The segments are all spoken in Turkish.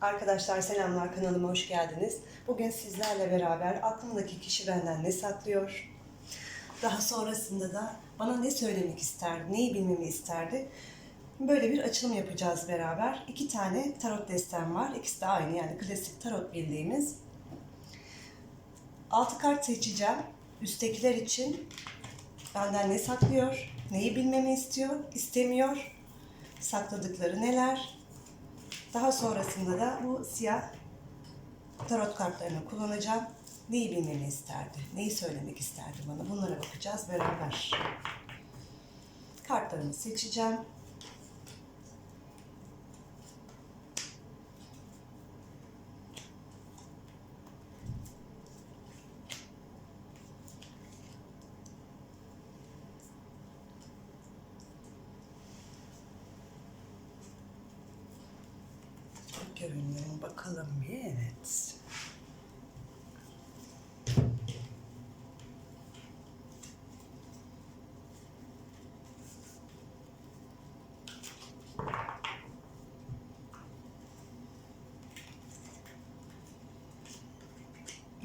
Arkadaşlar selamlar kanalıma hoş geldiniz. Bugün sizlerle beraber aklımdaki kişi benden ne saklıyor? Daha sonrasında da bana ne söylemek isterdi, neyi bilmemi isterdi? Böyle bir açılım yapacağız beraber. İki tane tarot destem var. İkisi de aynı yani klasik tarot bildiğimiz. Altı kart seçeceğim. Üsttekiler için benden ne saklıyor, neyi bilmemi istiyor, istemiyor, sakladıkları neler, daha sonrasında da bu siyah tarot kartlarını kullanacağım. Neyi bilmemi isterdi, neyi söylemek isterdi bana bunlara bakacağız beraber. Kartlarımı seçeceğim. Görünüyor bakalım bir evet.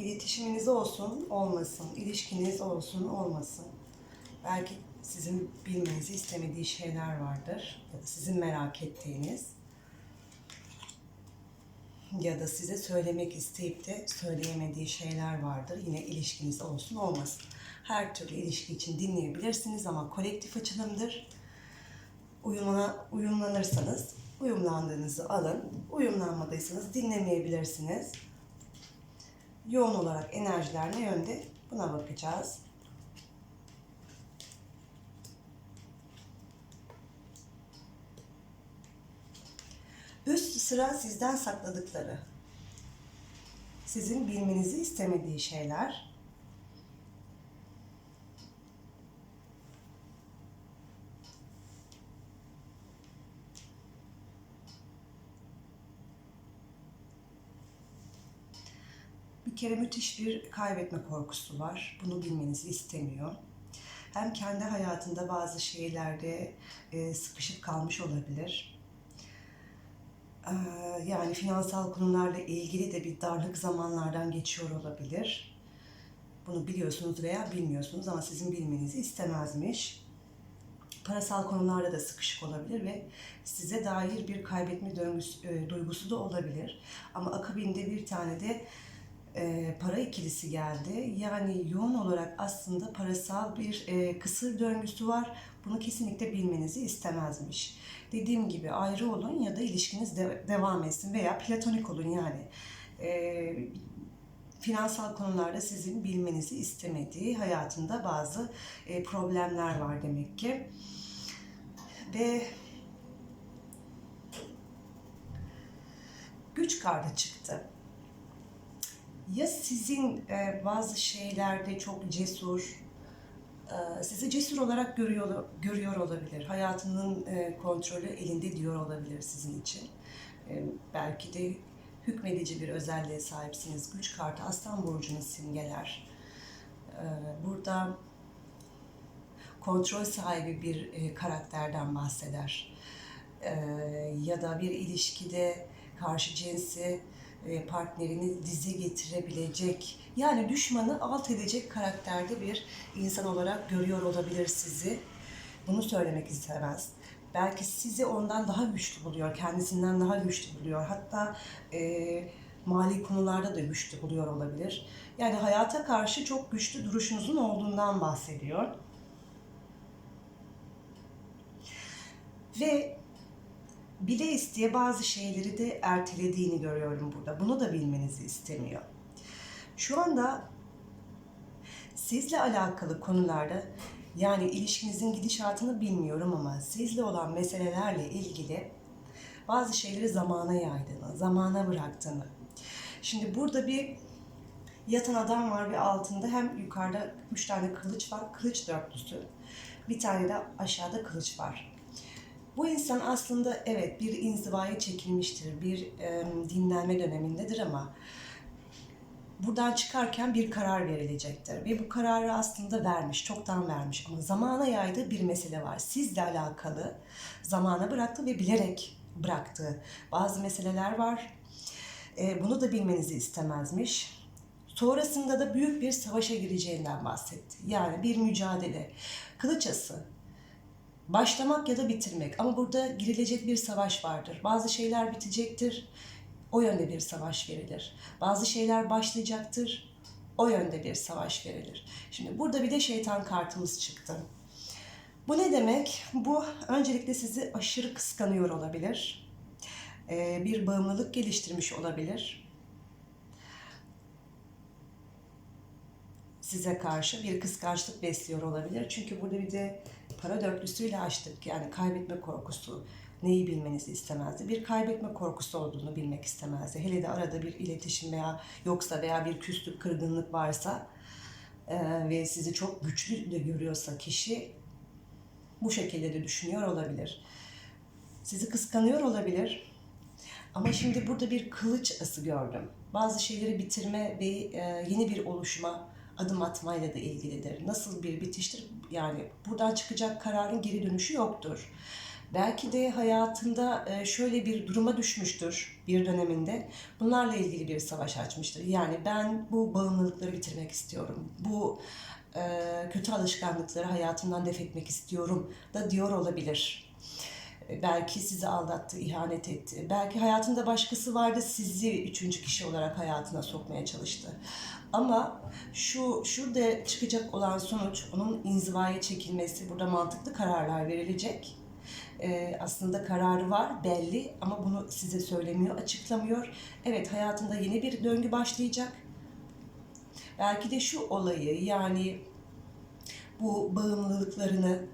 İletişiminiz olsun, olmasın. ilişkiniz olsun, olmasın. Belki sizin bilmenizi istemediği şeyler vardır. Ya da sizin merak ettiğiniz ya da size söylemek isteyip de söyleyemediği şeyler vardır. Yine ilişkiniz olsun olmasın. Her türlü ilişki için dinleyebilirsiniz ama kolektif açılımdır. Uyumlana, uyumlanırsanız uyumlandığınızı alın. Uyumlanmadıysanız dinlemeyebilirsiniz. Yoğun olarak enerjiler ne yönde? Buna bakacağız. Üst sıra sizden sakladıkları. Sizin bilmenizi istemediği şeyler. Bir kere müthiş bir kaybetme korkusu var. Bunu bilmenizi istemiyor. Hem kendi hayatında bazı şeylerde e, sıkışıp kalmış olabilir yani finansal konularla ilgili de bir darlık zamanlardan geçiyor olabilir. Bunu biliyorsunuz veya bilmiyorsunuz ama sizin bilmenizi istemezmiş. Parasal konularda da sıkışık olabilir ve size dair bir kaybetme döngüsü, e, duygusu da olabilir. Ama akabinde bir tane de e, para ikilisi geldi. Yani yoğun olarak aslında parasal bir e, kısır döngüsü var. Bunu kesinlikle bilmenizi istemezmiş. Dediğim gibi ayrı olun ya da ilişkiniz de, devam etsin veya platonik olun yani. E, finansal konularda sizin bilmenizi istemediği hayatında bazı e, problemler var demek ki. Ve güç kartı çıktı ya sizin e, bazı şeylerde çok cesur, e, sizi cesur olarak görüyor görüyor olabilir. Hayatının e, kontrolü elinde diyor olabilir sizin için. E, belki de hükmedici bir özelliğe sahipsiniz. Güç kartı Aslan Burcu'nu simgeler. E, burada kontrol sahibi bir e, karakterden bahseder. E, ya da bir ilişkide karşı cinsi partnerini dize getirebilecek yani düşmanı alt edecek karakterde bir insan olarak görüyor olabilir sizi. Bunu söylemek istemez. Belki sizi ondan daha güçlü buluyor, kendisinden daha güçlü buluyor. Hatta e, mali konularda da güçlü buluyor olabilir. Yani hayata karşı çok güçlü duruşunuzun olduğundan bahsediyor. Ve bile isteye bazı şeyleri de ertelediğini görüyorum burada. Bunu da bilmenizi istemiyor. Şu anda sizle alakalı konularda yani ilişkinizin gidişatını bilmiyorum ama sizle olan meselelerle ilgili bazı şeyleri zamana yaydığını, zamana bıraktığını. Şimdi burada bir yatan adam var ve altında hem yukarıda üç tane kılıç var, kılıç dörtlüsü. Bir tane de aşağıda kılıç var. Bu insan aslında evet bir inzivaya çekilmiştir, bir e, dinlenme dönemindedir ama buradan çıkarken bir karar verilecektir. Ve bu kararı aslında vermiş, çoktan vermiş ama zamana yaydığı bir mesele var. Sizle alakalı zamana bıraktı ve bilerek bıraktığı bazı meseleler var. E, bunu da bilmenizi istemezmiş. Sonrasında da büyük bir savaşa gireceğinden bahsetti. Yani bir mücadele, kılıçası, başlamak ya da bitirmek. Ama burada girilecek bir savaş vardır. Bazı şeyler bitecektir, o yönde bir savaş verilir. Bazı şeyler başlayacaktır, o yönde bir savaş verilir. Şimdi burada bir de şeytan kartımız çıktı. Bu ne demek? Bu öncelikle sizi aşırı kıskanıyor olabilir. Ee, bir bağımlılık geliştirmiş olabilir. Size karşı bir kıskançlık besliyor olabilir. Çünkü burada bir de para dörtlüsüyle açtık. Yani kaybetme korkusu neyi bilmenizi istemezdi. Bir kaybetme korkusu olduğunu bilmek istemezdi. Hele de arada bir iletişim veya yoksa veya bir küslük, kırgınlık varsa e, ve sizi çok güçlü de görüyorsa kişi bu şekilde de düşünüyor olabilir. Sizi kıskanıyor olabilir. Ama şimdi burada bir kılıç ası gördüm. Bazı şeyleri bitirme ve e, yeni bir oluşuma adım atmayla da ilgilidir. Nasıl bir bitiştir? Yani buradan çıkacak kararın geri dönüşü yoktur. Belki de hayatında e, şöyle bir duruma düşmüştür bir döneminde. Bunlarla ilgili bir savaş açmıştır. Yani ben bu bağımlılıkları bitirmek istiyorum. Bu e, kötü alışkanlıkları hayatımdan def etmek istiyorum da diyor olabilir. E, Belki sizi aldattı, ihanet etti. Belki hayatında başkası vardı, sizi üçüncü kişi olarak hayatına sokmaya çalıştı. Ama şu şurada çıkacak olan sonuç, onun inzivaya çekilmesi, burada mantıklı kararlar verilecek. Ee, aslında kararı var, belli ama bunu size söylemiyor, açıklamıyor. Evet, hayatında yeni bir döngü başlayacak. Belki de şu olayı yani bu bağımlılıklarını,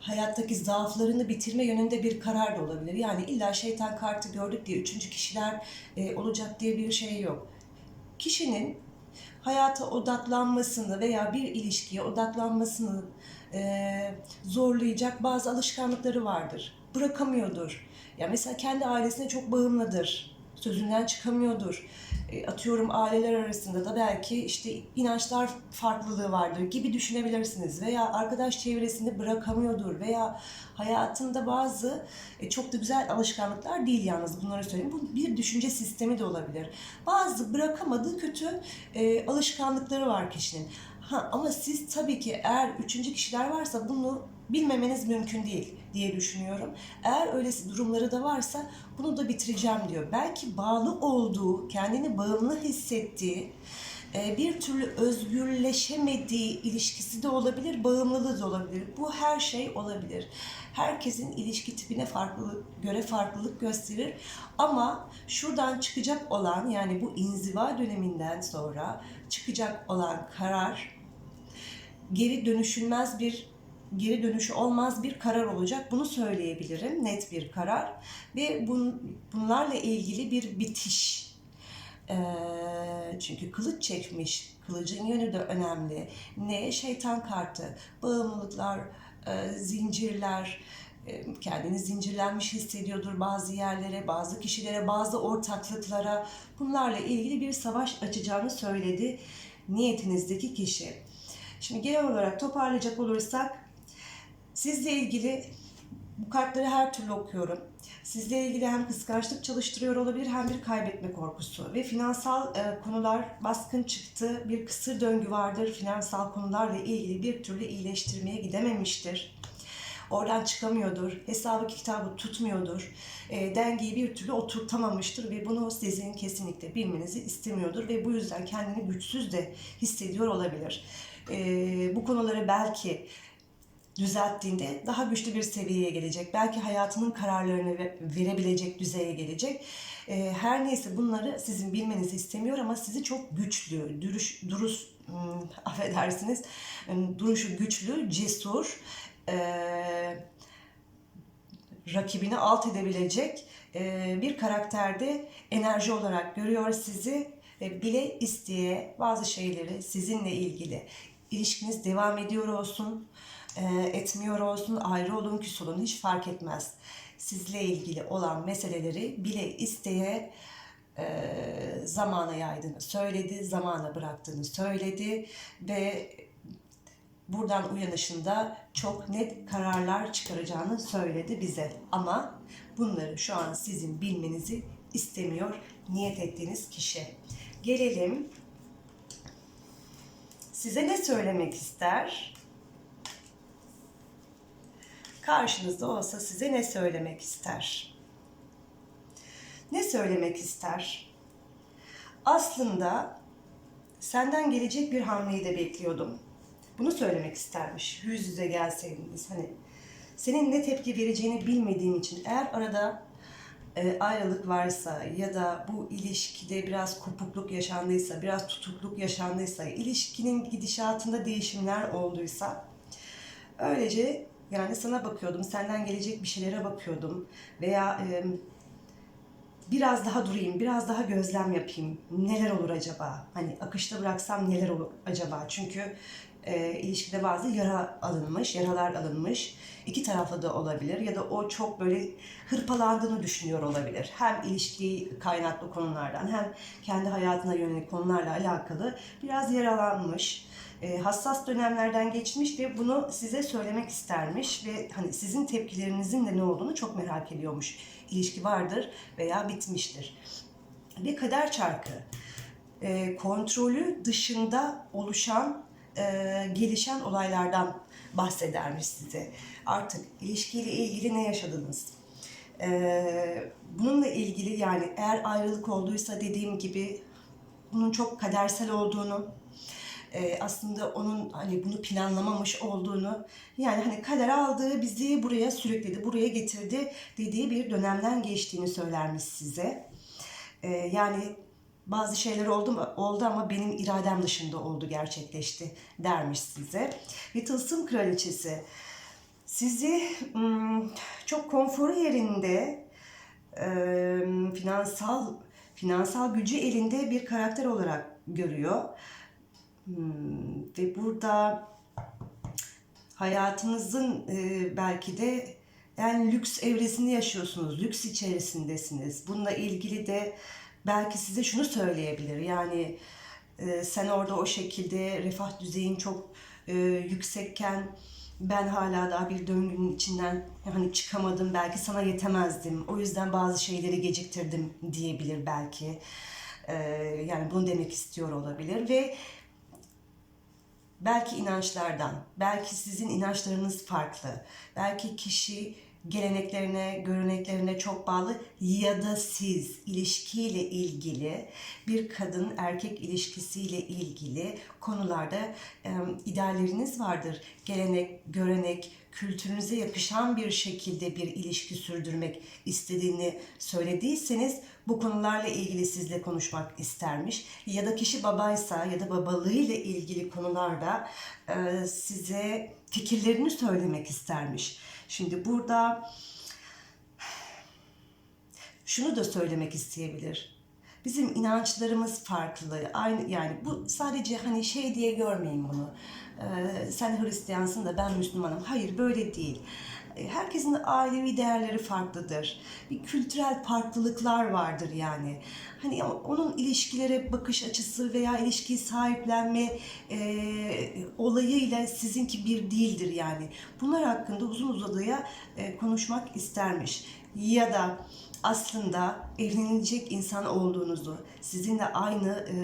hayattaki zaaflarını bitirme yönünde bir karar da olabilir. Yani illa şeytan kartı gördük diye üçüncü kişiler e, olacak diye bir şey yok. Kişinin hayata odaklanmasını veya bir ilişkiye odaklanmasını e, zorlayacak bazı alışkanlıkları vardır. Bırakamıyordur. Ya mesela kendi ailesine çok bağımlıdır. Sözünden çıkamıyordur. E, atıyorum aileler arasında da belki işte inançlar farklılığı vardır gibi düşünebilirsiniz. Veya arkadaş çevresinde bırakamıyordur. Veya hayatında bazı e, çok da güzel alışkanlıklar değil yalnız bunları söyleyeyim. Bu bir düşünce sistemi de olabilir. Bazı bırakamadığı kötü e, alışkanlıkları var kişinin. Ha, ama siz tabii ki eğer üçüncü kişiler varsa bunu bilmemeniz mümkün değil diye düşünüyorum. Eğer öylesi durumları da varsa bunu da bitireceğim diyor. Belki bağlı olduğu, kendini bağımlı hissettiği, e, bir türlü özgürleşemediği ilişkisi de olabilir, bağımlılığı da olabilir. Bu her şey olabilir. Herkesin ilişki tipine farklı göre farklılık gösterir. Ama şuradan çıkacak olan yani bu inziva döneminden sonra çıkacak olan karar geri dönüşülmez bir geri dönüşü olmaz bir karar olacak. Bunu söyleyebilirim. Net bir karar. Ve bun, bunlarla ilgili bir bitiş. Ee, çünkü kılıç çekmiş. Kılıcın yönü de önemli. Ne? Şeytan kartı. Bağımlılıklar, e, zincirler, e, kendini zincirlenmiş hissediyordur bazı yerlere, bazı kişilere, bazı ortaklıklara. Bunlarla ilgili bir savaş açacağını söyledi niyetinizdeki kişi. Şimdi genel olarak toparlayacak olursak sizle ilgili bu kartları her türlü okuyorum. Sizle ilgili hem kıskançlık çalıştırıyor olabilir hem bir kaybetme korkusu ve finansal e, konular baskın çıktı. Bir kısır döngü vardır. Finansal konularla ilgili bir türlü iyileştirmeye gidememiştir. Oradan çıkamıyordur. Hesabı kitabı tutmuyordur. E, dengeyi bir türlü oturtamamıştır ve bunu sizin kesinlikle bilmenizi istemiyordur ve bu yüzden kendini güçsüz de hissediyor olabilir. E, bu konuları belki düzelttiğinde daha güçlü bir seviyeye gelecek. Belki hayatının kararlarını ve- verebilecek düzeye gelecek. Ee, her neyse bunları sizin bilmenizi istemiyor ama sizi çok güçlü, duruş, duruş, hmm, affedersiniz, hmm, duruşu güçlü, cesur, ee, rakibini alt edebilecek ee, bir karakterde enerji olarak görüyor sizi bile isteye bazı şeyleri sizinle ilgili ilişkiniz devam ediyor olsun, etmiyor olsun, ayrı olun, küs olun hiç fark etmez. Sizle ilgili olan meseleleri bile isteye e, zamana yaydığını söyledi, zamana bıraktığını söyledi ve buradan uyanışında çok net kararlar çıkaracağını söyledi bize. Ama bunları şu an sizin bilmenizi istemiyor niyet ettiğiniz kişi. Gelelim size ne söylemek ister? Karşınızda olsa size ne söylemek ister? Ne söylemek ister? Aslında senden gelecek bir hamleyi de bekliyordum. Bunu söylemek istermiş. Yüz yüze gelseydiniz hani senin ne tepki vereceğini bilmediğim için eğer arada e, ayrılık varsa ya da bu ilişkide biraz kopukluk yaşandıysa, biraz tutukluk yaşandıysa, ilişkinin gidişatında değişimler olduysa öylece yani sana bakıyordum, senden gelecek bir şeylere bakıyordum veya e, biraz daha durayım, biraz daha gözlem yapayım. Neler olur acaba? Hani akışta bıraksam neler olur acaba? Çünkü e, ilişkide bazı yara alınmış, yaralar alınmış. İki taraflı da olabilir ya da o çok böyle hırpalandığını düşünüyor olabilir. Hem ilişki kaynaklı konulardan hem kendi hayatına yönelik konularla alakalı biraz yaralanmış. E, hassas dönemlerden geçmiş ve bunu size söylemek istermiş ve hani sizin tepkilerinizin de ne olduğunu çok merak ediyormuş. İlişki vardır veya bitmiştir. Ve kader çarkı e, kontrolü dışında oluşan e, gelişen olaylardan bahsedermiş size. Artık ilişkiyle ilgili ne yaşadınız? E, bununla ilgili yani eğer ayrılık olduysa dediğim gibi bunun çok kadersel olduğunu, e, aslında onun hani bunu planlamamış olduğunu yani hani kader aldığı bizi buraya sürükledi, buraya getirdi dediği bir dönemden geçtiğini söylermiş size. E, yani bazı şeyler oldu mu oldu ama benim iradem dışında oldu gerçekleşti dermiş size. Ve tılsım kraliçesi sizi çok konforu yerinde finansal finansal gücü elinde bir karakter olarak görüyor. Ve burada hayatınızın e, belki de yani lüks evresinde yaşıyorsunuz, lüks içerisindesiniz. Bununla ilgili de belki size şunu söyleyebilir. Yani e, sen orada o şekilde refah düzeyin çok e, yüksekken ben hala daha bir döngünün içinden hani çıkamadım. Belki sana yetemezdim. O yüzden bazı şeyleri geciktirdim diyebilir belki. E, yani bunu demek istiyor olabilir ve belki inançlardan, belki sizin inançlarınız farklı, belki kişi geleneklerine, göreneklerine çok bağlı ya da siz ilişkiyle ilgili bir kadın erkek ilişkisiyle ilgili konularda e, idealleriniz vardır. Gelenek, görenek, kültürünüze yakışan bir şekilde bir ilişki sürdürmek istediğini söylediyseniz bu konularla ilgili sizle konuşmak istermiş. Ya da kişi babaysa ya da babalığıyla ilgili konularda e, size fikirlerini söylemek istermiş. Şimdi burada şunu da söylemek isteyebilir. Bizim inançlarımız farklı. Aynı yani bu sadece hani şey diye görmeyin bunu. Ee, sen Hristiyansın da ben Müslümanım. Hayır böyle değil. Ee, Herkesin ailevi değerleri farklıdır. Bir kültürel farklılıklar vardır yani. Hani onun ilişkilere bakış açısı veya ilişkiyi sahiplenme e, olayıyla sizinki bir değildir yani. Bunlar hakkında uzun uzadıya e, konuşmak istermiş. Ya da aslında evlenilecek insan olduğunuzu, sizinle aynı e,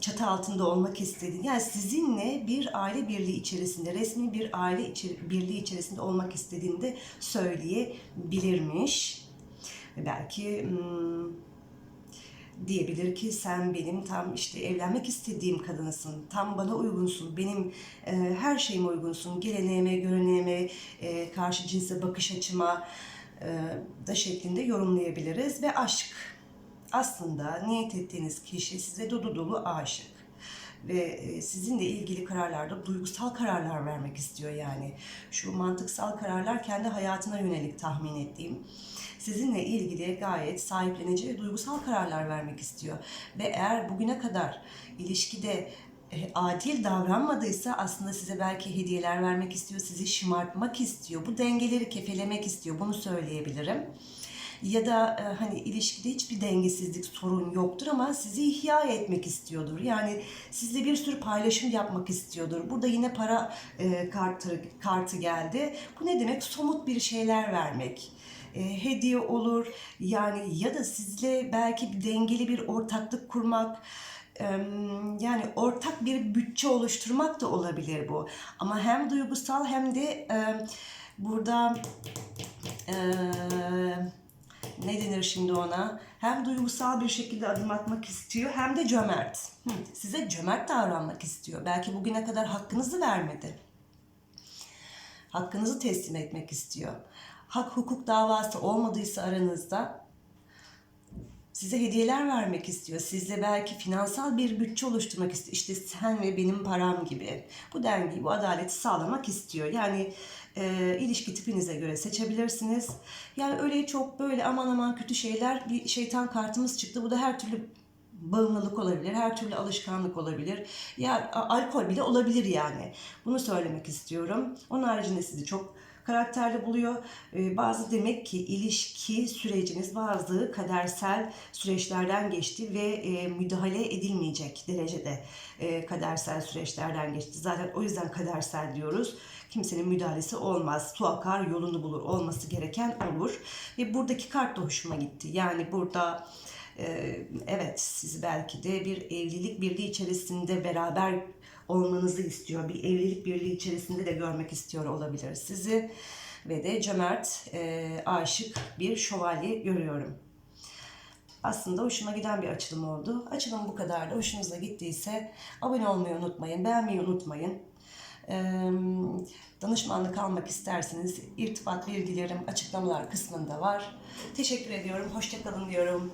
çatı altında olmak istediğini, yani sizinle bir aile birliği içerisinde, resmi bir aile içi- birliği içerisinde olmak istediğini de söyleyebilirmiş. Belki hmm, diyebilir ki sen benim tam işte evlenmek istediğim kadınısın, tam bana uygunsun, benim e, her şeyime uygunsun, geleneğime, göreneğime, e, karşı cinse bakış açıma e, da şeklinde yorumlayabiliriz ve aşk aslında niyet ettiğiniz kişi size dolu dolu aşık ve e, sizinle ilgili kararlarda duygusal kararlar vermek istiyor yani. Şu mantıksal kararlar kendi hayatına yönelik tahmin ettiğim. Sizinle ilgili gayet sahiplenici ve duygusal kararlar vermek istiyor. Ve eğer bugüne kadar ilişkide e, adil davranmadıysa aslında size belki hediyeler vermek istiyor, sizi şımartmak istiyor. Bu dengeleri kefelemek istiyor. Bunu söyleyebilirim. Ya da e, hani ilişkide hiçbir dengesizlik sorun yoktur ama sizi ihya etmek istiyordur. Yani sizle bir sürü paylaşım yapmak istiyordur. Burada yine para e, kartı kartı geldi. Bu ne demek? Somut bir şeyler vermek. E, hediye olur yani ya da sizle belki dengeli bir ortaklık kurmak yani ortak bir bütçe oluşturmak da olabilir bu. Ama hem duygusal hem de burada e, ne denir şimdi ona? Hem duygusal bir şekilde adım atmak istiyor hem de cömert. Hı, size cömert davranmak istiyor. Belki bugüne kadar hakkınızı vermedi. Hakkınızı teslim etmek istiyor. Hak hukuk davası olmadıysa aranızda size hediyeler vermek istiyor. Sizle belki finansal bir bütçe oluşturmak istiyor. İşte sen ve benim param gibi. Bu dengeyi, bu adaleti sağlamak istiyor. Yani e, ilişki tipinize göre seçebilirsiniz. Yani öyle çok böyle aman aman kötü şeyler bir şeytan kartımız çıktı. Bu da her türlü bağımlılık olabilir, her türlü alışkanlık olabilir. Ya alkol bile olabilir yani. Bunu söylemek istiyorum. Onun haricinde sizi çok karakterli buluyor. Ee, bazı demek ki ilişki süreciniz bazı kadersel süreçlerden geçti ve e, müdahale edilmeyecek derecede e, kadersel süreçlerden geçti. Zaten o yüzden kadersel diyoruz. Kimsenin müdahalesi olmaz. Su akar yolunu bulur. Olması gereken olur. Ve buradaki kart da hoşuma gitti. Yani burada ee, evet siz belki de bir evlilik birliği içerisinde beraber olmanızı istiyor. Bir evlilik birliği içerisinde de görmek istiyor olabilir sizi. Ve de cömert, e, aşık bir şövalye görüyorum. Aslında hoşuma giden bir açılım oldu. Açılım bu kadar da hoşunuza gittiyse abone olmayı unutmayın, beğenmeyi unutmayın. Danışmanlık almak isterseniz irtibat bilgilerim açıklamalar kısmında var. Teşekkür ediyorum. Hoşçakalın diyorum.